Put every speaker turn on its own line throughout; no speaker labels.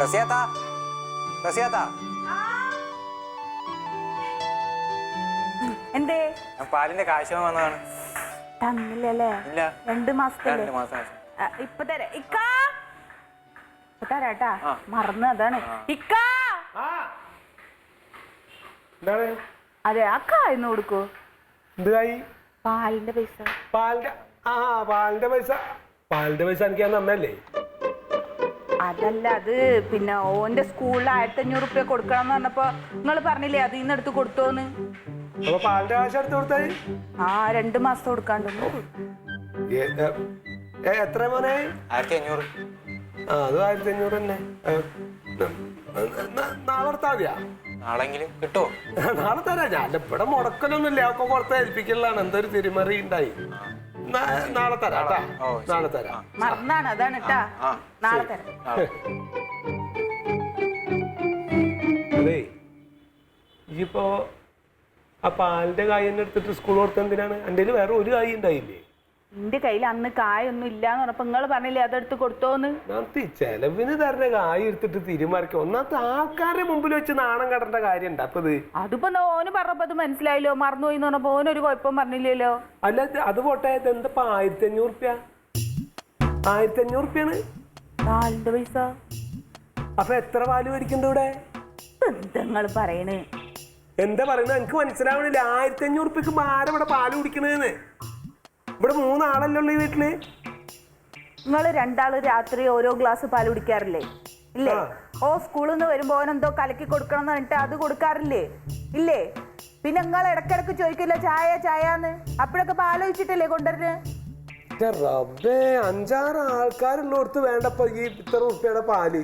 റസിയാത്ത റസിയാത്ത
എന്തേ?
ഞാൻ പാലിന്റെ കാശ് വന്നതാണ്.
തന്നില്ലല്ലേ?
ഇല്ല.
രണ്ട് മാസത്തല്ലേ
രണ്ട് മാസം ആയി.
ആ, ഇപ്പൊ തരാം. ഇക്കാ! ഇപ്പൊ തരാട്ടാ.
ആ.
മറന്നു അതാണ്. ഇക്കാ!
ആ. എന്താണ്?
അതെ അക്കാ ഇന്ന് കൊടുക്കൂ.
എന്തായി
പാലിന്റെ പൈസ.
പാലിന്റെ ആ പാലിന്റെ പൈസ. പാലിന്റെ പൈസ എനിക്ക് ഞാൻ തന്നല്ലേ
അതല്ല അത് പിന്നെ ഓന്റെ സ്കൂളിൽ ആയിരത്തി അഞ്ഞൂറ് റുപ്യ കൊടുക്കണം എന്ന് പറഞ്ഞപ്പോ നിങ്ങൾ പറഞ്ഞില്ലേ അതിൽ നിന്ന് എടുത്ത് കൊടുത്തോന്ന്?
അപ്പൊ പാലിന്റെ കാശ് എടുത്ത് കൊടുത്തായി
ആ രണ്ട് മാസം
കൊടുക്കാണ്ട് എത്ര മോനെ?
ആയിരത്തി അഞ്ഞൂറ്
ആ അത് ആയിരത്തി അഞ്ഞൂറ് തന്നെ. ഏ, ന- ന- നാളെ എടുത്താൽ മതിയാ
നാളെങ്കിലും കിട്ടുമോ
നാളെ തരാം. ഞാൻ ഇവിടെ മുടക്കലൊന്നുമില്ല. ഒക്കെ പുറത്ത് ഏൽപ്പിക്കലാണ്. എന്തൊരു തിരിമറി ഉണ്ടായി. നാളെ തരാം കേട്ടാ. നാളെ തരാം.
മറന്നാണ് അതാണ് കേട്ടാ.
ആ,
നാളെ തരാം.
നാളെ.
അതേ ഇപ്പോ ആ പാലിന്റെ കായ് തന്നെ എടുത്തിട്ട് സ്കൂൾ കൊടുത്ത എന്തിനാണ്? എന്റെ വേറെ ഒരു കായ് ഉണ്ടായില്ലേ?
എന്റെ കയ്യിൽ അന്ന് കായൊന്നും ഇല്ല എന്ന് പറഞ്ഞപ്പോ നിങ്ങൾ പറഞ്ഞില്ലേ അതെടുത്ത് കൊടുത്തോന്ന്?
ഒന്നാമത്തെ ഈ ചെലവിന് തരുന്ന കായ് എടുത്തിട്ട് തീരുമാനിക്കും ഒന്നാമത്തെ ആൾക്കാരുടെ മുമ്പിൽ വെച്ച് നാണം കടേണ്ട കാര്യം അപ്പൊ ഇത്
അതിപ്പോ ഓന് പറഞ്ഞപ്പോ അത് മനസ്സിലായല്ലോ? മറന്നുപോയി എന്ന് പറഞ്ഞപ്പോ ഓനൊരു കുഴപ്പം പറഞ്ഞില്ലല്ലോ?
അല്ല ഇത് അത് പോട്ടെ ഇത് എന്താ ആയിരത്തി അഞ്ഞൂറ് റുപ്യ? ആയിരത്തി അഞ്ഞൂറ് റുപ്യാണ്?
നാലിന്റെ പൈസ.
അപ്പൊ എത്ര പാൽ മേടിക്കണ്ട ഇവിടെ?
നിങ്ങൾ പറയണേ?
എന്താ പറയുന്നത്? എനിക്ക് മനസ്സിലാവണില്ല. ആയിരത്തി അഞ്ഞൂറ് റുപ്യക്ക് ആരവിടെ പാൽ കുടിക്കണേന്ന്? ഇവിടെ മൂന്നാളല്ലേ ഉള്ളൂ ഈ വീട്ടിൽ?
നിങ്ങൾ രണ്ടാൾ രാത്രി ഓരോ ഗ്ലാസ് പാൽ കുടിക്കാറില്ലേ? ഇല്ലേ? ഓ സ്കൂളിൽ നിന്ന് വരുമ്പോ എന്തോ കലക്കി കൊടുക്കണം എന്ന് പറഞ്ഞിട്ട് അത് കൊടുക്കാറില്ലേ? ഇല്ലേ? പിന്നെ നിങ്ങൾ ഇടക്കിടക്ക് ചോദിക്കില്ല ചായ ചായന്ന് അപ്പോഴൊക്കെ പാൽ ഒഴിച്ചിട്ടല്ലേ കൊണ്ടുവരുന്നത്
റബ്ബേ അഞ്ചാറ് ആൾക്കാരുള്ളടത്ത് വേണ്ടപ്പോ ഈ ഇത്ര ഉറുപ്പ്യയുടെ പാൽ.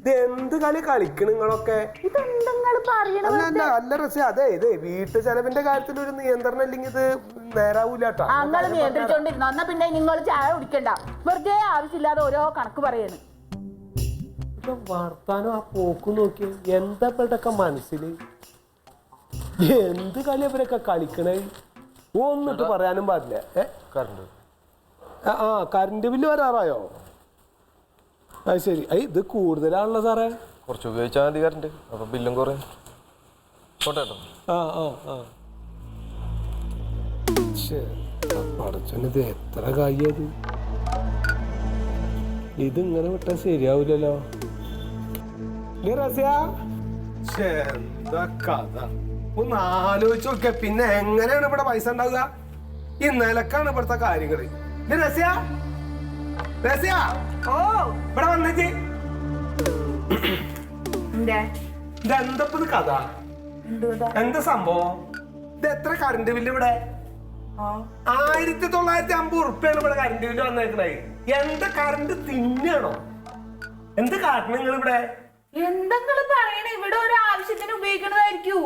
ഇത് എന്ത് കളി കളിക്കണങ്ങളൊക്കെ നിങ്ങളൊക്കെ?
രസം
അല്ല അല്ല റസി അതെ ഇത് വീട്ടു ചെലവിന്റെ കാര്യത്തിൽ ഒരു നിയന്ത്രണം ഇല്ലെങ്കിൽ ഇത് നേരാവൂല കേട്ടോ
നിങ്ങൾ നിയന്ത്രിച്ചോണ്ടിരുന്നു? എന്നാ പിന്നെ നിങ്ങൾ ചായ കുടിക്കണ്ട. വെറുതെ ആവശ്യമില്ലാതെ ഓരോ കണക്ക് പറയാണ്.
ഇപ്പൊ വർത്താനം ആ പോക്ക് നോക്കി എന്താ ഇവരുടെയൊക്കെ മനസ്സിൽ? എന്ത് കളി ഇവരൊക്കെ കളിക്കണേ? ഒന്നിട്ട് പറയാനും പാടില്ല. ഏ?
കറണ്ട്.
ആ, ആ കറണ്ട് ബില്ല് വരാറായോ? അത് ശരി. ഐ ഇത് കൂടുതലാണല്ലോ സാറേ.
കുറച്ച് ഉപയോഗിച്ചാൽ മതി കറണ്ട് അപ്പൊ ബില്ലും കുറയും. പോട്ടെ കേട്ടോ.
ആ ആ ആ. പടച്ചോനിത് എത്ര കായത് ഇതിങ്ങനെ വിട്ടാൽ ശരിയാവില്ലല്ലോ നീ റസിയ? ശ്ശേ, എന്താ കഥ? ഒന്ന് ആലോചിച്ച് നോക്കിയ പിന്നെ എങ്ങനെയാണ് ഇവിടെ പൈസ ഉണ്ടാവുക? ഈ നിലക്കാണ് ഇവിടുത്തെ കാര്യങ്ങൾ. റസിയ. റസിയ.
ഓ
ഇവിടെ വന്നേ
എന്തേ?
ഇതെന്താ ഇപ്പൊ കഥ? എന്താ സംഭവം? ഇത് എത്ര കറണ്ട് ബില്ല് ഇവിടെ? ആയിരത്തി തൊള്ളായിരത്തി അമ്പത് ഉറുപ്പ്യാണ് ഇവിടെ കറണ്ട് ബില്ല് വന്നേക്കണേ എന്താ കറണ്ട് തിന്നാണോ? എന്ത് കാരണം നിങ്ങൾ ഇവിടെ
എന്തെങ്കിലും പറയണേ? ഇവിടെ ഒരു ആവശ്യത്തിന് ഉപയോഗിക്കണതായിരിക്കൂ.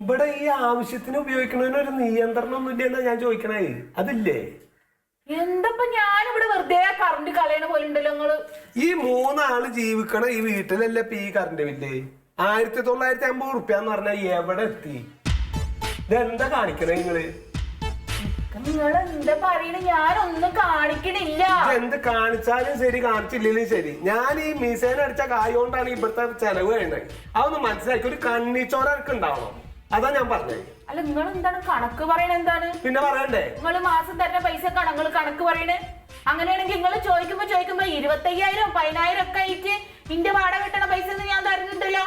ഇവിടെ ഈ ആവശ്യത്തിന് ഉപയോഗിക്കുന്നതിന് ഒരു നിയന്ത്രണം ഒന്നും ഇല്ലെന്നാ ഞാൻ ചോദിക്കണേ അതില്ലേ?
എന്തപ്പോ ഞാനിവിടെ വെറുതെ കറണ്ട് കളയണ പോലെ ഉണ്ടല്ലോ നിങ്ങൾ?
ഈ മൂന്നാൾ ജീവിക്കണ ഈ വീട്ടിലല്ലേ ഇപ്പൊ ഈ കറണ്ട് ബില്ല് ആയിരത്തി തൊള്ളായിരത്തി അമ്പത് റുപ്യ എന്ന് പറഞ്ഞാൽ എവിടെ എത്തി? ഇതെന്താ കാണിക്കണേ നിങ്ങൾ?
നിങ്ങൾ എന്താ പറയണ? ഞാനൊന്നും കാണിക്കണില്ല.
എന്ത് കാണിച്ചാലും ശരി കാണിച്ചില്ലെങ്കിലും ശരി. ഞാൻ ഈ മിസൈൻ അടിച്ച കായ കൊണ്ടാണ് ഇവിടുത്തെ ചെലവ് വേണ്ടത്. അതൊന്ന് മനസ്സിലാക്കി. ഒരു കണ്ണിച്ചോറൊക്കെ ഉണ്ടാവണം അതാ ഞാൻ പറഞ്ഞത്.
അല്ല നിങ്ങൾ എന്താണ് കണക്ക് പറയണ എന്താണ്?
പിന്നെ പറയണ്ടേ?
നിങ്ങൾ മാസം തരുന്ന പൈസ നിങ്ങൾ കണക്ക് പറയണേ? അങ്ങനെയാണെങ്കിൽ നിങ്ങൾ ചോദിക്കുമ്പോ ചോദിക്കുമ്പോ ഇരുപത്തയ്യായിരം പതിനായിരം ഒക്കെ ആയിട്ട് ഇന്റെ വാടക കിട്ടണ പൈസ ഒന്നും ഞാൻ തരുന്നുണ്ടല്ലോ.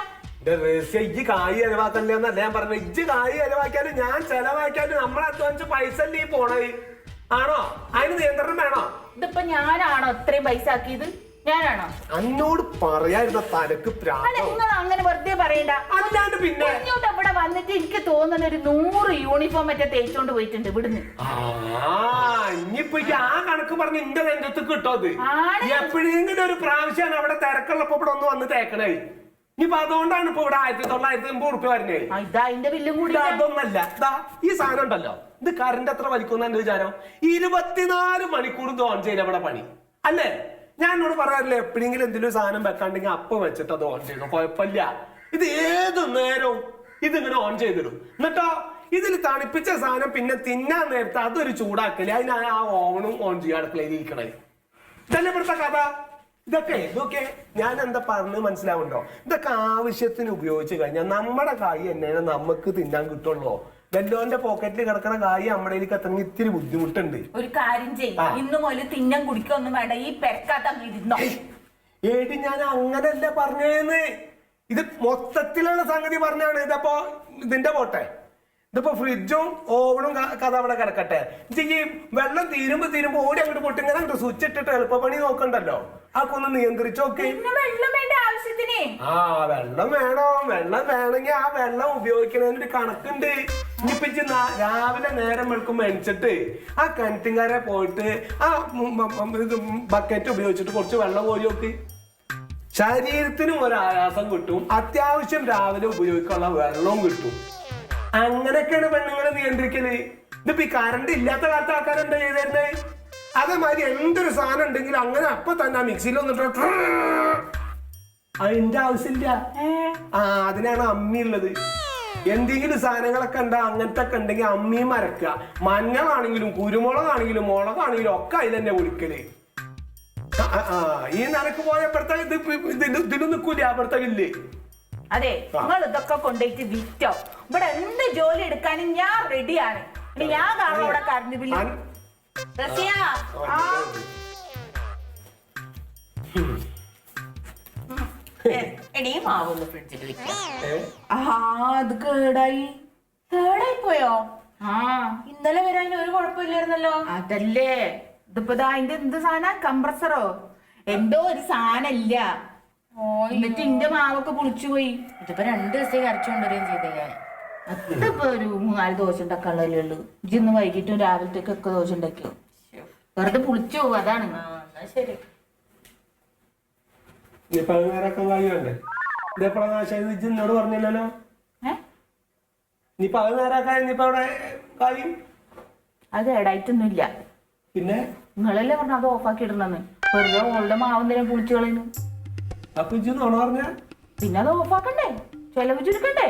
ഇജ്ജ് കായ് ചെലവാക്കല്ലേ എന്നല്ല ഞാൻ പറഞ്ഞത്. ഇജ്ജ് കായ് ചെലവാക്കിയാലും ഞാൻ ചെലവാക്കിയാലും നമ്മളെ അധ്വാനിച്ച പൈസ അല്ലേ പോണത്? ആണോ? അതിന് നിയന്ത്രണം വേണോ?
ഇതിപ്പോ ഞാനാണോ ഇത്രയും പൈസ ആക്കിയത്? ഞാനാണോ?
അന്നോട് പറയായിരുന്ന
അല്ല
പ്രാന്തോ
നിങ്ങൾ അങ്ങനെ വെറുതെ പറയണ്ട.
അല്ലാണ്ട് പിന്നെ
ഇങ്ങോട്ട് ഇവിടെ വന്നിട്ട് എനിക്ക് തോന്നുന്ന ഒരു നൂറ് യൂണിഫോം മറ്റേ തേച്ചോണ്ട് പോയിട്ടുണ്ട് ഇവിടുന്ന്.
ആ ഇനിയിപ്പൊ ഈ ആ കണക്ക് പറഞ്ഞ് എന്റെ രംഗത്ത് കിട്ടോത്
ആണ്.
എപ്പോഴെങ്കിലും ഒരു പ്രാവശ്യമാണ് അവിടെ തിരക്കുള്ളപ്പോ ഇവിടെ ഒന്ന് വന്ന് തേക്കണേ. ഇനിയിപ്പോ അതുകൊണ്ടാണ് ഇപ്പൊ ഇവിടെ ആയിരത്തി തൊള്ളായിരത്തി അമ്പത് ഉറുപ്പ് വരുന്നേ.
ആ, ഇതാ അതിന്റെ ബില്ലും കൂടി
ഇത് അതൊന്നല്ല ദാ ഈ സാധനം ഉണ്ടല്ലോ. ഇത് കറണ്ട് എത്ര വലിക്കുന്ന എന്റെ വിചാരം? ഇരുപത്തിനാല് മണിക്കൂർ ഇത് ഓൺ ചെയ്യില്ല ഇവിടെ പണി. അല്ലേ? ഞാൻ എന്നോട് പറയാറില്ല എപ്പോഴെങ്കിലും എന്തെങ്കിലും സാധനം വെക്കാണ്ടെങ്കിൽ അപ്പം വെച്ചിട്ട് അത് ഓൺ ചെയ്തു? കുഴപ്പമില്ല. ഇത് ഏത് നേരവും ഇതിങ്ങനെ ഓൺ ചെയ്തിടും. എന്നിട്ടോ ഇതിൽ തണുപ്പിച്ച സാധനം പിന്നെ തിന്നാൻ നേരത്തെ അതൊരു ചൂടാക്കൽ. അതിന് ആ ഓണും ഓൺ ചെയ്യാൻ ഇരിക്കണേ. ഇതല്ലേ ഇവിടുത്തെ കഥ? ഇതൊക്കെ ഇതൊക്കെ ഞാൻ എന്താ പറഞ്ഞ് മനസ്സിലാവുണ്ടോ ഇതൊക്കെ ആവശ്യത്തിന് ഉപയോഗിച്ച് കഴിഞ്ഞാൽ നമ്മുടെ കായ് എന്നെ നമുക്ക് തിന്നാൻ കിട്ടുള്ളൂ. വെല്ലോന്റെ പോക്കറ്റിൽ കിടക്കുന്ന കാര്യം നമ്മുടെ എനിക്ക് എത്തണമെങ്കിൽ ഇത്തിരി ബുദ്ധിമുട്ടുണ്ട്.
ഒരു കാര്യം ചെയ്യും. ഇന്ന് മുതൽ തിന്നാൻ കുടിക്കൊന്നും വേണ്ട. ഈ പെരക്കാത്ത ഇരുന്നോ.
ഏടി ഞാൻ അങ്ങനല്ല പറഞ്ഞേന്ന്. ഇത് മൊത്തത്തിലുള്ള സംഗതി പറഞ്ഞാണ്. ഇതപ്പോ ഇതിന്റെ പോട്ടെ. ഇതിപ്പോ ഫ്രിഡ്ജും ഓവണും കഥ അവിടെ കിടക്കട്ടെ. ഈ വെള്ളം തീരുമ്പോ തീരുമ്പോ ഓടി അങ്ങോട്ട് പൊട്ടിങ്ങനെ അങ്ങോട്ട് സ്വിച്ച് ഇട്ടിട്ട് എളുപ്പപ്പണി നോക്കണ്ടല്ലോ. അതൊക്കെ ഒന്ന് നിയന്ത്രിച്ച് നോക്ക്.
വെള്ളം വേണ്ട ആവശ്യത്തിന്.
ആ വെള്ളം വേണോ. വെള്ളം വേണമെങ്കിൽ ആ വെള്ളം ഉപയോഗിക്കണതിന് ഒരു കണക്കുണ്ട്. ഇനിയിപ്പോ ഇജ്ജ് രാവിലെ നേരം വെളുക്കുമ്പോ എണിച്ചിട്ട് ആ കിണറ്റിൻകാരെ പോയിട്ട് ആ ഇത് ബക്കറ്റ് ഉപയോഗിച്ചിട്ട് കുറച്ച് വെള്ളം കോരി നോക്ക്. ശരീരത്തിനും ഒരു ആയാസം കിട്ടും. അത്യാവശ്യം രാവിലെ ഉപയോഗിക്കാനുള്ള വെള്ളവും കിട്ടും. അങ്ങനെയൊക്കെയാണ് പെണ്ണുങ്ങളെ നിയന്ത്രിക്കൽ. ഇതിപ്പോ ഈ കറണ്ട് ഇല്ലാത്ത കാലത്ത് ആൾക്കാർ എന്താ ചെയ്തേ അതേമാതിരി എന്തൊരു സാധനം ഉണ്ടെങ്കിലും അങ്ങനെ അപ്പൊ തന്നെ ആ മിക്സിയിൽ വന്നിട്ട് അതിന്റെ ആവശ്യമില്ല. ആ അതിനാണ് അമ്മി ഉള്ളത് എന്തെങ്കിലും സാധനങ്ങളൊക്കെ ഉണ്ടാ? അങ്ങനത്തെ ഒക്കെ ഉണ്ടെങ്കിൽ അമ്മിയും മരക്കുക. മഞ്ഞളാണെങ്കിലും കുരുമുളകാണെങ്കിലും മുളകാണെങ്കിലും ഒക്കെ അതിൽ തന്നെ ഒഴിക്കൽ ഈ നിലയ്ക്ക് പോയപ്പോഴത്തെ ഇത് ഇതിന് ഇതിലും നിൽക്കൂല അപ്പുറത്തെ ഇല്ലേ
അതെ നിങ്ങൾ ഇതൊക്കെ കൊണ്ടുപോയിട്ട് വിറ്റോ? ഇവിടെ എന്ത് ജോലി എടുക്കാനും ഞാൻ റെഡിയാണ്. ഞാൻ കാണും ഇവിടെ കറണ്ട് ബില്ല് റസിയ, ആ. എടീ മാവൊന്ന് ഫ്രിഡ്ജിൽ വെക്കാം. ആ അത് കേടായി. കേടായി പോയോ? ആ. ഇന്നലെ വരാൻ ഒരു കുഴപ്പമില്ലായിരുന്നല്ലോ. അതല്ലേ. ഇതിപ്പോ ദാ അതിന്റെ എന്ത് സാധന? കംപ്രസറോ? എന്തോ ഒരു സാധനല്ല. ഇല്ല എന്നിട്ട് ഇന്റെ മാവൊക്കെ പുളിച്ചു പോയി.
ഇതിപ്പോ രണ്ട് ദിവസത്തേക്ക് അരച്ചുകൊണ്ടുവരികയും ചെയ്തേ
അതിപ്പോ ഒരു മൂന്നാൽ ദോശ ഉണ്ടാക്കാനുള്ളതല്ലേ ഉള്ളൂ. ഇന്ന് വൈകിട്ടും രാവിലത്തേക്കൊക്കെ ദോശ ഉണ്ടാക്കിയോ? വെറുതെ പുളിച്ചു പോകും അതാണ്.
ആ ശരി.
ഇനിയിപ്പോ അത് നേരൊക്കെ കഴിയണ്ടേ ഇതെപ്പോഴാ നാശം? ഇജ്ജ് എന്നോട് പറഞ്ഞില്ലല്ലോ.
നീ
ഇനിയിപ്പോ അത് നേരാക്കാൻ ഇനിയിപ്പോ അവിടെ കാര്യം
അത് കേടായിട്ടൊന്നുമില്ല
പിന്നെ?
നിങ്ങളല്ലേ പറഞ്ഞ അത് ഓഫാക്കി ഇടണമെന്ന് വെറുതെ ഓളുടെ മാവ് എന്തിനാ പുളിച്ചു കളയുന്നു?
അപ്പൊ ഇജ്ജ് നോണ പറഞ്ഞ?
പിന്നെ അത് ഓഫാക്കണ്ടേ? ചെലവ് ചുരുക്കണ്ടേ?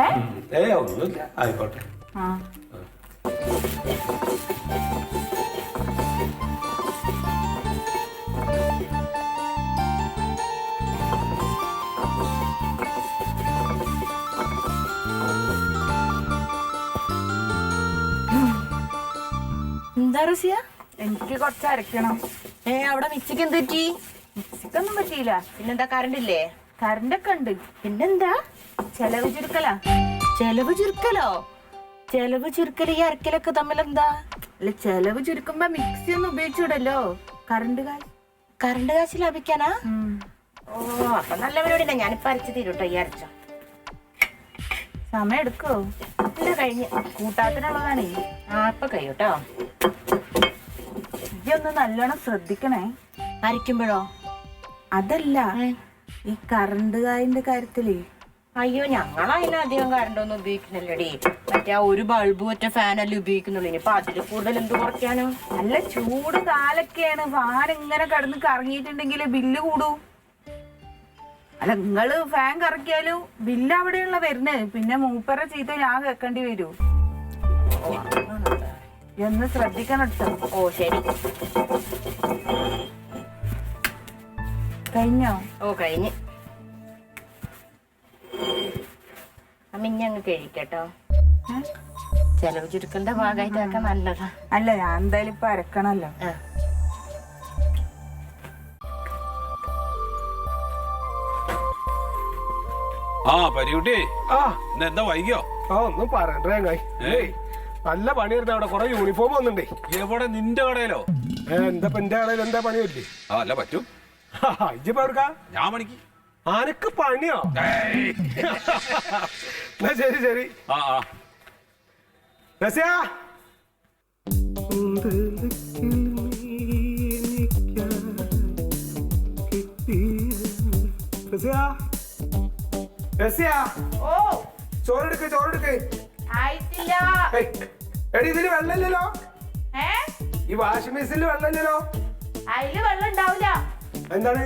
ഏ?
ഒന്നുമില്ല. ആയിക്കോട്ടെ.
ആ.
എന്താ റസിയ?
എനിക്ക് കുറച്ച് അരക്കണം
ഏ അവിടെ മിക്സിക്ക് എന്ത് പറ്റി?
മിക്സിക്കൊന്നും പറ്റിയില്ല.
പിന്നെന്താ കറണ്ട് ഇല്ലേ?
കറണ്ട് ഒക്കെ ഉണ്ട്.
പിന്നെന്താ?
ചെലവ് ചുരുക്കലാ.
ചെലവ് ചുരുക്കലോ? ചെലവ് ചുരുക്കൽ ഈ അരക്കലൊക്കെ തമ്മിൽ എന്താ
അല്ല ചെലവ് ചുരുക്കുമ്പോ മിക്സി ഒന്നും ഉപയോഗിച്ചൂടല്ലോ കറണ്ട് കാശ്.
കറണ്ട് കാശ് ലാഭിക്കാനാ? ഓ അപ്പൊ നല്ല പരിപാടി ഞാനിപ്പോ അരച്ച് തീരുട്ടോ ഈ അരച്ചോ.
സമയം എടുക്കോ?
ഇല്ല കഴിഞ്ഞ്.
കൂട്ടാത്തിനുള്ളതാണേ.
ആ ഇപ്പൊ കഴിയൂട്ടോ.
ഇജ്ജി ഒന്ന് നല്ലോണം ശ്രദ്ധിക്കണേ.
അരയ്ക്കുമ്പോഴോ?
അതല്ല ഈ കറണ്ട് കായന്റെ കാര്യത്തിലേ.
അയ്യോ ഞങ്ങൾ അതിനധികം കറണ്ട് ഒന്നും ഉപയോഗിക്കുന്നില്ലടി. മറ്റേ ആ ഒരു ബൾബ് ഒറ്റ ഫാനല്ലേ ഉപയോഗിക്കുന്നുള്ളൂ. ഇനിയിപ്പൊ അതിൽ കൂടുതൽ എന്ത് കുറയ്ക്കാനോ?
നല്ല ചൂട് കാലൊക്കെയാണ്. ഫാൻ ഇങ്ങനെ കിടന്ന് കറങ്ങിയിട്ടുണ്ടെങ്കിൽ ബില്ല് കൂടൂ. അല്ല നിങ്ങൾ ഫാൻ കറക്കിയാലും ബില്ല് അവിടെയുള്ള വരുന്നത് പിന്നെ മൂപ്പറ ചീത്ത ഞാൻ കേൾക്കേണ്ടി വരൂ. എന്ന് ശ്രദ്ധിക്കണം കേട്ടോ
ഓ ശരി.
കഴിഞ്ഞോ?
ഓ കഴിഞ്ഞ്. അമ്മ ഇനി അങ്ങ് കഴിക്കട്ടോ? ചെലവ് ചുരുക്കലിന്റെ ഭാഗമായിട്ടൊക്കെ നല്ലതാ.
അല്ല ഞാൻ എന്തായാലും ഇപ്പൊ അരക്കണല്ലോ.
ആ.
പരികുട്ടി.
ആ.
എന്താ വൈകിയോ?
ആ ഒന്നും പറയണ്ടേ നല്ല പണിയായിരുന്നു. അവിടെ കൊറേ യൂണിഫോം വന്നിണ്ടേ.
എവിടെ? നിന്റെ കടയിലോ?
എന്താ എന്റെ കടയിൽ എന്താ പണി പറ്റി
ആ അല്ല പറ്റും.
ഇജ്ജിപ്പോ എവിടുക്കാ?
ഞാൻ പണിക്ക്.
ആനക്ക് പണിയോ? ശരി ശരി.
ആ ആ.
രസ്യ
ഓ.
ചോറെടുക്ക് ചോറെടുക്ക്.
ആയിട്ടില്ല.
ഏയ്, എടി ഇതിൽ വെള്ളമില്ലല്ലോ.
ഏ?
ഈ വാഷിംഗ് മെഷീനിൽ വെള്ളമില്ലല്ലോ.
അതിൽ വെള്ളം ഉണ്ടാവില്ല.
എന്താണ്?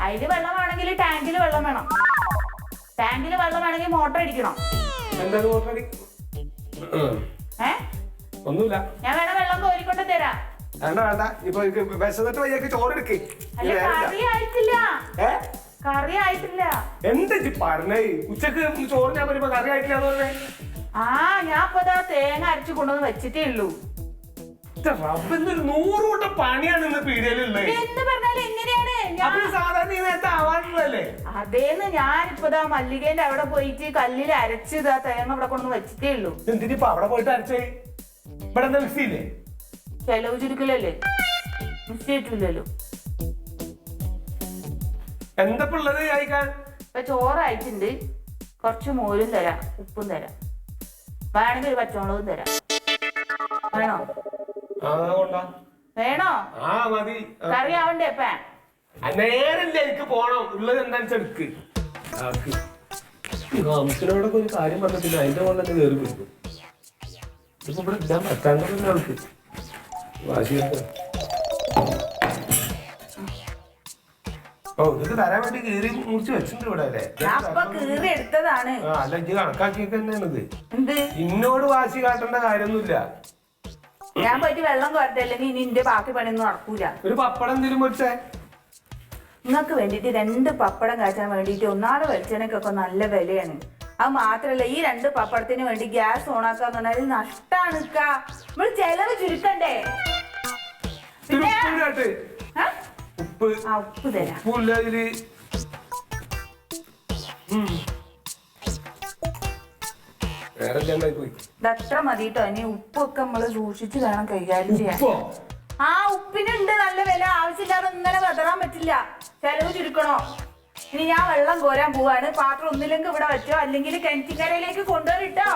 അതിൽ വെള്ളം വേണമെങ്കിൽ ടാങ്കിൽ വെള്ളം വേണം. ടാങ്കിൽ വെള്ളം വേണമെങ്കിൽ മോട്ടർ അടിക്കണം.
എന്താണ്
ഏ?
ഒന്നുമില്ല.
ഞാൻ വേണം വെള്ളം കോരിക്കൊണ്ട് തരാം.
വേണ്ട വേണ്ട. ഇപ്പൊ വിശന്നിട്ട് വയ്യൊക്കെ ചോറെടുക്ക്.
ആയിട്ടില്ല.
ഏ?
കറി ആയിട്ടില്ല.
എന്താ പറഞ്ഞേ? ഉച്ചയ്ക്ക് ചോറ് ഞാൻ വരുമ്പോ കറി ആയിട്ടില്ല എന്ന് പറഞ്ഞേ?
ആ ഞാൻ ഇപ്പൊ തേങ്ങ അരച്ചു കൊണ്ടുവന്ന് വെച്ചിട്ടേ ഉള്ളൂ.
റബ്ബ് എന്നൊരു നൂറ് കൂട്ടം പണിയാണ് ഇന്ന് പീഡിയയിലുള്ളത്
എന്ന് പറഞ്ഞാൽ എങ്ങനെയാണ്? ഞാൻ
അപ്പൊ ഈ സാധാരണ ഈ നേരത്തെ ആവാറുള്ളതല്ലേ?
അതേന്ന് ഞാനിപ്പോ ദാ മല്ലികേന്റെ അവിടെ പോയിട്ട് കല്ലിൽ അരച്ച് ഇതാ തേങ്ങ അവിടെ കൊണ്ടു വെച്ചിട്ടേ ഉള്ളൂ.
എന്തിനിപ്പോ അവിടെ പോയിട്ട് അരച്ചേ? ഇവിടെ എന്താ മിക്സി ഇല്ലേ
ചെലവ് ചുരുക്കലല്ലേ?
എന്താ ഇപ്പൊ ഉള്ളത് കഴിക്കാൻ
ഇപ്പൊ ചോറായിട്ടുണ്ട്. കുറച്ച് മോരും തരാം ഉപ്പും തരാം. വേണമെങ്കിൽ ഒരു പച്ചമുളകും തരാം. വേണോ?
ആ കൊണ്ടാ.
വേണോ?
ആ മതി.
കറി ആവണ്ടേ അപ്പ
നേരല്ല എനിക്ക് പോണം. ഉള്ളത് എന്താണെന്ന് എടുക്ക്. ഒരു കാര്യം പറഞ്ഞിട്ടില്ല. അതിന്റെ കൊണ്ട് തന്നെ കയറി പിടിക്കും ഇപ്പൊ ഇവിടെ ഇടാൻ പറ്റാണ്ടല്ലോ അവൾക്ക്. ഓ ഇതൊക്കെ തരാൻ വേണ്ടി കീറി മുറിച്ച് വെച്ചിട്ടുണ്ട് ഇവിടെ അല്ലേ?
ഞാൻ ഇപ്പൊ കീറി എടുത്തതാണ്.
ആ അല്ല ഇത് കണക്കാക്കിയൊക്കെ തന്നെയാണിത്.
എന്ത്?
ഇന്നോട് വാശി കാട്ടേണ്ട കാര്യമൊന്നുമില്ല.
ഞാൻ പോയിട്ട് വെള്ളം കോരത്തല്ലെങ്കിൽ ഇനി ഇന്റെ ബാക്കി പണിയൊന്നും നടക്കൂല.
ഒരു പപ്പടം എന്തെങ്കിലും പൊരിച്ചേ?
നിങ്ങൾക്ക് വേണ്ടിയിട്ട് രണ്ട് പപ്പടം കാച്ചാൻ വേണ്ടിട്ട് ഒന്നാറ് വെളിച്ചെണ്ണയ്ക്കൊക്കെ നല്ല വിലയാണ്. അത് മാത്രല്ല ഈ രണ്ട് പപ്പടത്തിന് വേണ്ടി ഗ്യാസ് ഓണാക്കാന്ന് പറഞ്ഞാൽ നഷ്ടാണ് ഇക്ക. നമ്മൾ ചെലവ് ചുരുക്കണ്ടേ? പിന്നെ ആ?
ഉപ്പ്.
ആ ഉപ്പ് തരാം.
ഉപ്പില്ല ഇതിൽ. ഉം. വേറെ ഇല്ലാണ്ടായി പോയി?
ഇതത്ര മതി കേട്ടോ ഇനി ഉപ്പൊക്കെ നമ്മൾ സൂക്ഷിച്ച് വേണം കൈകാര്യം ചെയ്യാൻ.
ഉപ്പോ?
ആ ഉപ്പിനുണ്ട് നല്ല വില. ആവശ്യമില്ലാതെ ഇങ്ങനെ വെതറാൻ പറ്റില്ല. ചെലവ് ചുരുക്കണോ? ഇനി ഞാൻ വെള്ളം കോരാൻ പോവാണ്. പാത്രം ഒന്നില്ലെങ്കിൽ ഇവിടെ വെച്ചോ. അല്ലെങ്കിൽ കിണറ്റിക്കരയിലേക്ക് കൊണ്ടുവരിട്ടോ.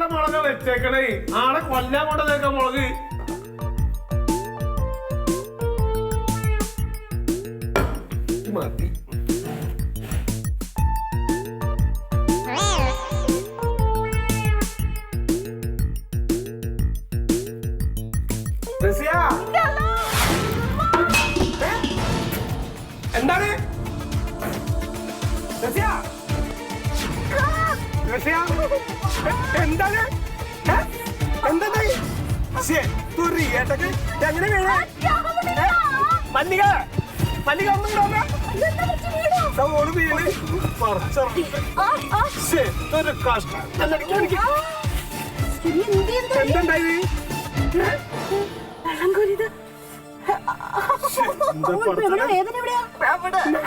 മുളക് മുളക വെച്ചേക്കണേ. ആളെ കൊല്ലാൻ കൊണ്ടതേക്ക മുളക്. മതി. എന്താണ്? എന്താണ്? ശ്ശേ, തുറി ഏട്ടക്ക് എങ്ങനെ വീണ? മല്ലിക മല്ലിക ഒന്നും? ദാ ഓൾ വീണ്. ഇതൊരു കഷ്ടം. എന്തുണ്ടായി?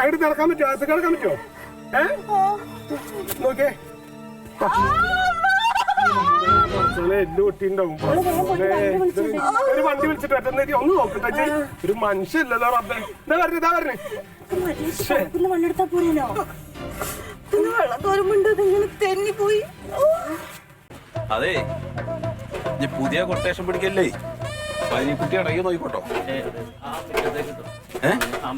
അവിടെ നടക്കാൻ പറ്റുമോ? അകത്ത് കിടക്കാൻ പറ്റുമോ? ഏ? നോക്കേ കുറച്ചുകൂടെ എല്ല് പൊട്ടിണ്ടാവും ഒരു വണ്ടി വിളിച്ചിട്ട് ഒന്ന് നോക്കട്ടെ. ഒരു മനുഷ്യല്ലല്ലോ റബ്ബേ. ഇതാ പറഞ്ഞു ഇതാ പറഞ്ഞു
വെള്ളെടുത്താ പോരല്ലോ വെള്ളം തോരുമുണ്ട് ഇങ്ങനെ തെന്നിപ്പോയി.
അതെ പുതിയ കൊട്ടേഷൻ പിടിക്കല്ലേ? പനിക്കുട്ടി അടങ്ങി നോക്കിക്കോട്ടോ. ഏ
ആ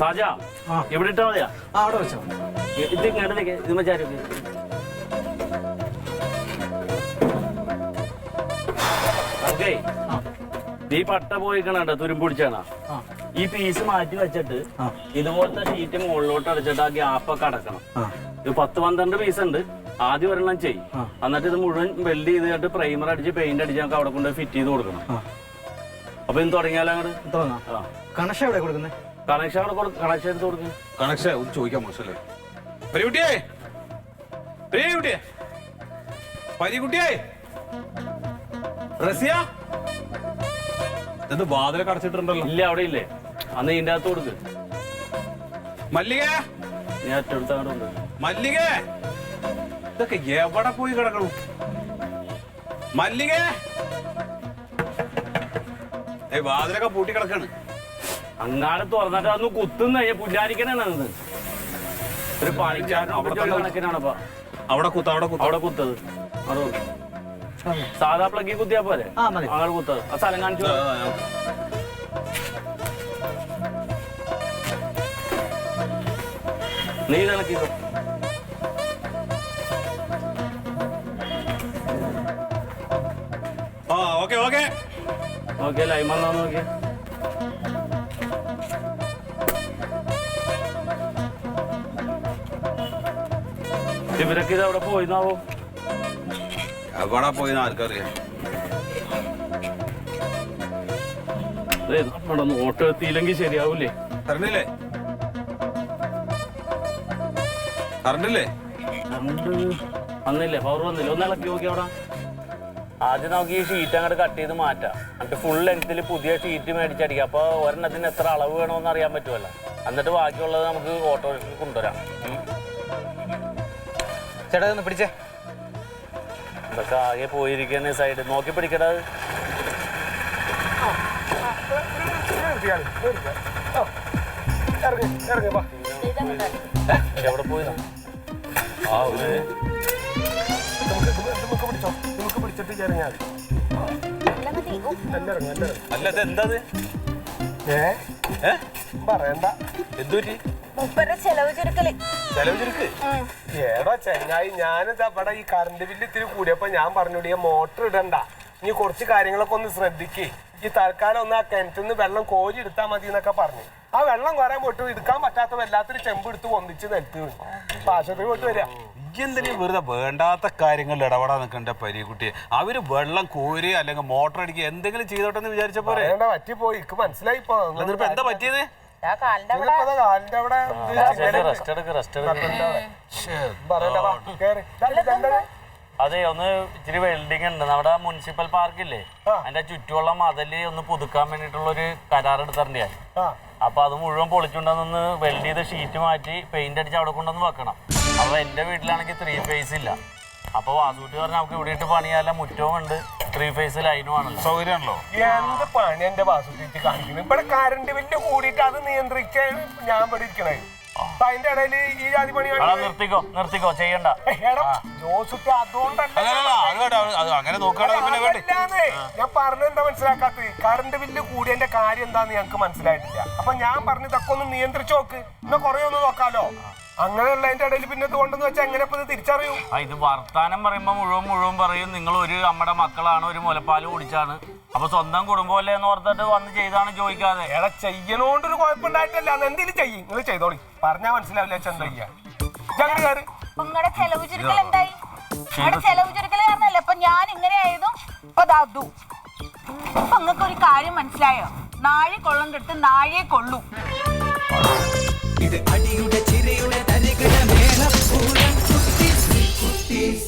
സാജ എവിടെ ഇട്ടാ മതിയാ?
അവിടെ വെച്ചോ.
ഇത് ഇങ്ങോട്ടേക്ക് ഇത് മച്ചാരും ഓക്കേ നീ പട്ട പോയിക്കണ തുരുമ്പ് പിടിച്ചാണ്? ഈ പീസ് മാറ്റി വെച്ചിട്ട് ഇതുപോലത്തെ ഷീറ്റ് മുകളിലോട്ട് അടച്ചിട്ട് ആ ഗ്യാപ്പൊക്കെ അടക്കണം. ഇത് പത്ത് പന്ത്രണ്ട് പീസ് ഉണ്ട്. ആദ്യം ഒരെണ്ണം ചെയ്യും. എന്നിട്ട് ഇത് മുഴുവൻ വെൽഡ് ചെയ്തിട്ട് പ്രൈമർ അടിച്ച് പെയിന്റ് അടിച്ച് നമുക്ക് അവിടെ കൊണ്ട് ഫിറ്റ് ചെയ്ത് കൊടുക്കണം. അപ്പൊ ഇത് തുടങ്ങിയാലോ അങ്ങോട്ട്
കണക്ഷൻ എവിടെ കൊടുക്കുന്നത്
കണക്ഷൻ അവിടെ കൊടുക്കും കണക്ഷൻ എടുത്ത് കൊടുക്കും.
കണക്ഷൻ ഒന്ന് ചോദിക്കാൻ മോശമല്ലേ പരികുട്ടിയേ പരികുട്ടിയെ പരികുട്ടിയേ റസിയ. ഇത് വാതിലൊക്കെ അടച്ചിട്ടുണ്ടല്ലോ
ഇല്ല അവിടെ ഇല്ലേ. അന്ന് ഇതിന്റെ അകത്ത് കൊടുക്ക്.
മല്ലിക.
നീ ഒറ്റടുത്ത് അങ്ങോട്ട്
മല്ലിക. ഇതൊക്കെ എവിടെ പോയി കിടക്കണു? മല്ലിക. ഏ വാതിലൊക്കെ പൂട്ടി കിടക്കാണ്.
അങ്ങാട് തുറന്നിട്ട് അന്ന് കുത്തുന്ന പുല്ലാരിക്കനാണത് ഒരു പണിക്കാരനും
അവിടെ
കണക്കിനാണപ്പാ
അവിടെ കുത്ത അവിടെ കുത്ത.
അവിടെ കുത്തത്. അത്. സാധാ പ്ലഗി കുത്തിയാ പോരെ? അങ്ങോട്ട് കുത്തത്. ആ സ്ഥലം കാണിച്ചു നീ കണക്കിക്കോ
ഓക്കെ ഓക്കെ.
ഓക്കെ ലൈമ നോക്കിയേ? ഇവരൊക്കെ ഇത് അവിടെ പോയിന്നാവോ?
എവിടെ പോയിന്ന് ആർക്കറിയാം.
നമ്മുടെ നോട്ട് എത്തിയില്ലെങ്കിൽ ശരിയാവൂലേ?
തരണില്ലേ കറണ്ടില്ലേ?
കറണ്ട് വന്നില്ലേ? പവർ വന്നില്ല? ഒന്ന് ഇളക്കി നോക്കി അവിടെ. ആദ്യം നമുക്ക് ഈ ഷീറ്റ് അങ്ങോട്ട് കട്ട് ചെയ്ത് മാറ്റാം. എന്നിട്ട് ഫുൾ ലെങ്ത്തിൽ പുതിയ ഷീറ്റ് മേടിച്ചടിക്കാം. അപ്പോൾ ഒരെണ്ണത്തിന് എത്ര അളവ് വേണമെന്ന് അറിയാൻ പറ്റുമല്ലോ. എന്നിട്ട് ബാക്കിയുള്ളത് നമുക്ക് ഓട്ടോറിക്ഷ കൊണ്ടുവരാം.
ചേട്ടാ ഒന്ന് പിടിച്ചേ.
ഇതൊക്കെ ആകെ പോയിരിക്കുന്ന സൈഡ് നോക്കി
പിടിക്കടാ.
എവിടെ പോയി? ആ ഒരു
നമുക്ക് പിടിച്ചിട്ട് ഇറങ്ങിയാൽ
അല്ല ഇത് എന്താ
ഏ? പറയണ്ട.
ചെലവ്
ചുരുക്കൽ.
ഏടാ ചെങ്ങായി ഞാനിതാ അവിടെ ഈ കറണ്ട് ബില്ല് ഇത്തിരി കൂടിയപ്പോ ഞാൻ പറഞ്ഞോടി മോട്ടർ ഇടണ്ട. നീ കുറച്ച് കാര്യങ്ങളൊക്കെ ഒന്ന് ശ്രദ്ധിക്കേ. ഈ തൽക്കാലം ഒന്ന് ആ കിണറ്റിൽ നിന്ന് വെള്ളം കോരി എടുത്താൽ മതി എന്നൊക്കെ പറഞ്ഞു. ആ വെള്ളം കുറെ പോയിട്ട് എടുക്കാൻ പറ്റാത്ത വല്ലാത്തൊരു ചെമ്പ് എടുത്ത് ഒന്നിച്ച് നിലത്ത് വീണു. അപ്പൊ ആശുപത്രി പോയിട്ട് വരാം.
എന്തിനീ വെറുതെ വേണ്ടാത്ത കാര്യങ്ങളിൽ ഇടപെടാൻ നിൽക്കണ്ട പരീക്കുട്ടി അവർ വെള്ളം കോരി അല്ലെങ്കിൽ മോട്ടർ അടിക്കുക എന്തെങ്കിലും ചെയ്തോട്ടെന്ന്
വിചാരിച്ചപ്പോ പറ്റിപ്പോയി. ഇക്ക് മനസ്സിലായി ഇപ്പൊ.
എന്താ പറ്റിയത്?
അതെ ഒന്ന് ഇച്ചിരി വെൽഡിങ് ഉണ്ട്. നമ്മുടെ മുനിസിപ്പൽ പാർക്കില്ലേ അതിന്റെ ചുറ്റുമുള്ള മതിൽ ഒന്ന് പുതുക്കാൻ വേണ്ടിട്ടുള്ള ഒരു കരാർ എടുത്തിട്ടുണ്ട് ഞാൻ. അപ്പൊ അത് മുഴുവൻ പൊളിച്ചുണ്ടെന്ന് വെൽഡ് ചെയ്ത് ഷീറ്റ് മാറ്റി പെയിന്റ് അടിച്ച് അവിടെ കൊണ്ടുവന്ന് വെക്കണം. അപ്പൊ എന്റെ വീട്ടിലാണെങ്കിൽ ത്രീ ഫേസ് ഇല്ല. അപ്പൊ വാസൂട്ടി പറഞ്ഞാൽ നമുക്ക് ഇവിടെ ഇട്ട് പണിയാല മുറ്റവും ഉണ്ട്. ത്രീ ഫേസ് ലൈനും ആണല്ലോ
സൗകര്യമാണല്ലോ?
എന്ത് പണി എന്റെ വാസുദ്ധി കാണിക്കുന്നു ഇവിടെ കറണ്ട് ബില്ല് കൂടിയിട്ട് അത് നിയന്ത്രിക്കാൻ ഞാൻ ഇവിടെ ഇരിക്കണേ. അപ്പൊ അതിന്റെ ഇടയിൽ ഈ ജാതി പണി
നിർത്തിക്കോ നിർത്തിക്കോ ചെയ്യണ്ട.
എടാ, ജോസുട്ടി അതുകൊണ്ടല്ല
അതല്ല അത് വേണ്ട അത് അത് അങ്ങനെ നോക്കുകയാണെങ്കിൽ പിന്നെ വേണ്ടേ?
അതല്ലാന്നേ. ഞാൻ പറഞ്ഞെന്താ മനസ്സിലാക്കാത്തത്? കറണ്ട് ബില്ല് കൂടിയതിന്റെ കാര്യം എന്താന്ന് ഞങ്ങൾക്ക് മനസ്സിലായിട്ടില്ല. അപ്പൊ ഞാൻ പറഞ്ഞു ഇതൊക്കെ ഒന്ന് നിയന്ത്രിച്ചു നോക്ക്. ഇന്ന് കൊറേ ഒന്ന് നോക്കാലോ. അങ്ങനെയുള്ളതിന്റെ ഇടയിൽ പിന്നെ ഇത് കൊണ്ടെന്ന് വെച്ചാൽ എങ്ങനെ ഇപ്പൊ ഇത് തിരിച്ചറിയൂ?
ആ ഇത് വർത്താനം പറയുമ്പോ മുഴുവൻ മുഴുവൻ പറയും. നിങ്ങൾ ഒരു അമ്മയുടെ മക്കളാണ് ഒരു മുലപ്പാൽ കുടിച്ചാണ്. അപ്പൊ സ്വന്തം കുടുംബമല്ലേ എന്ന് ഓർത്തിട്ട് വന്ന് ചെയ്താണ് ചോദിക്കാതെ.
എടാ ചെയ്യണോണ്ടൊരു കുഴപ്പമുണ്ടായിട്ടല്ല. അത് എന്തെങ്കിലും ചെയ്യും. നിങ്ങൾ ചെയ്തോളി. പറഞ്ഞാ മനസ്സിലാവില്ല ചെയ്യാ. ഞങ്ങൾ കയറി
നിങ്ങളുടെ ചെലവ് ചുരുക്കൽ എന്തായി? നിങ്ങളുടെ ചെലവ് ചുരുക്കൽ കാരണല്ലേ? ഇപ്പൊ ഞാൻ ഇങ്ങനെ ആയതും ഇപ്പൊ ദാദു ഇപ്പൊ നിങ്ങൾക്ക് ഒരു കാര്യം മനസ്സിലായോ? നാഴി കൊള്ളം കിട്ടും നാഴെ കൊള്ളൂ.
ഇത് അടിയുടെ ചിരയുടെ மேல பூரன் குட்டீஸ் குட்டீஸ்